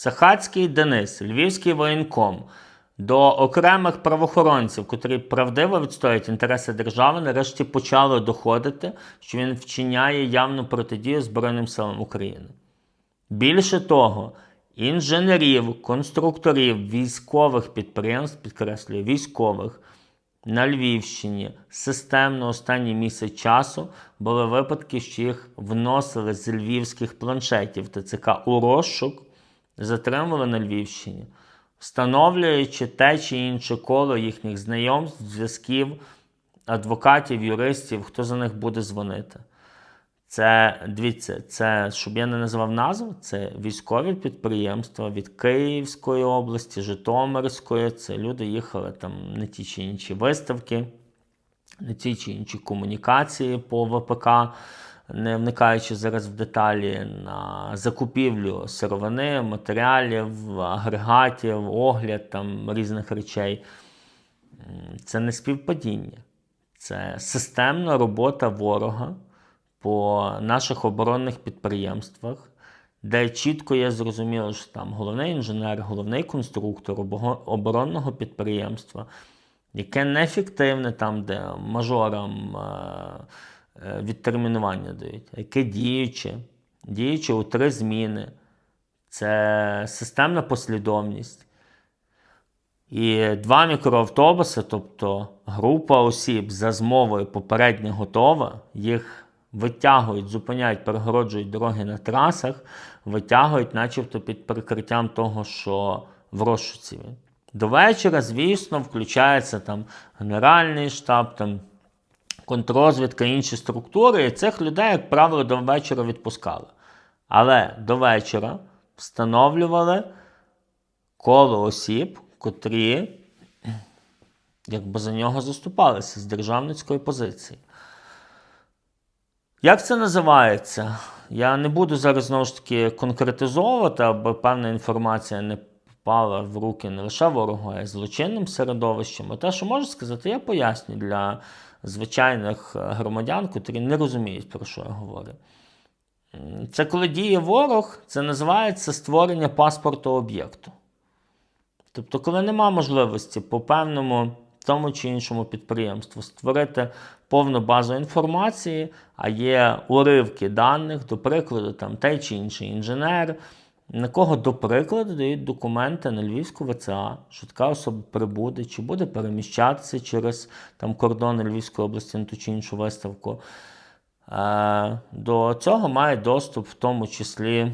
Сахацький Денис, Львівський воєнком, до окремих правоохоронців, котрі правдиво відстоюють інтереси держави, нарешті почало доходити, що він вчиняє явну протидію Збройним силам України. Більше того, інженерів, конструкторів військових підприємств, підкреслюю, військових на Львівщині системно останній місяць часу були випадки, що їх вносили з львівських планшетів ТЦК у розшук, затримували на Львівщині, встановлюючи те чи інше коло їхніх знайомств, зв'язків, адвокатів, юристів, хто за них буде дзвонити. Це дивіться, це щоб я не називав назву, це військові підприємства від Київської області, Житомирської. Це люди їхали там на ті чи інші виставки, на ті чи інші комунікації по ВПК, не вникаючи зараз в деталі на закупівлю сировини, матеріалів, агрегатів, огляд там різних речей. Це не співпадіння, це системна робота ворога по наших оборонних підприємствах, де чітко є зрозуміло, що там головний інженер, головний конструктор оборонного підприємства, яке неефективне там, де мажорам е, відтермінування дають, яке діюче, діюче у три зміни. Це системна послідовність. І два мікроавтобуси, тобто група осіб за змовою попередньо готова, їх витягують, зупиняють, перегороджують дороги на трасах, витягують, начебто під прикриттям того, що в розшуці він. До вечора, звісно, включається там Генеральний штаб, там контррозвідка, інші структури, і цих людей, як правило, до вечора відпускали. Але до вечора встановлювали коло осіб, котрі якби за нього заступалися з державницької позиції. Як це називається? Я не буду зараз знову ж таки конкретизовувати, аби певна інформація не попала в руки не лише ворогу, а й злочинним середовищем. А те, що можу сказати, я поясню для звичайних е, громадян, котрі не розуміють, про що я говорю. Це коли діє ворог, це називається створення паспорту об'єкту. Тобто, коли нема можливості по певному тому чи іншому підприємству створити повну базу інформації, а є уривки даних, до прикладу, там той чи інший інженер, на кого, до прикладу, дають документи на Львівську ВЦА, що така особа прибуде, чи буде переміщатися через там, кордони Львівської області на ту чи іншу виставку. Е, До цього має доступ в тому числі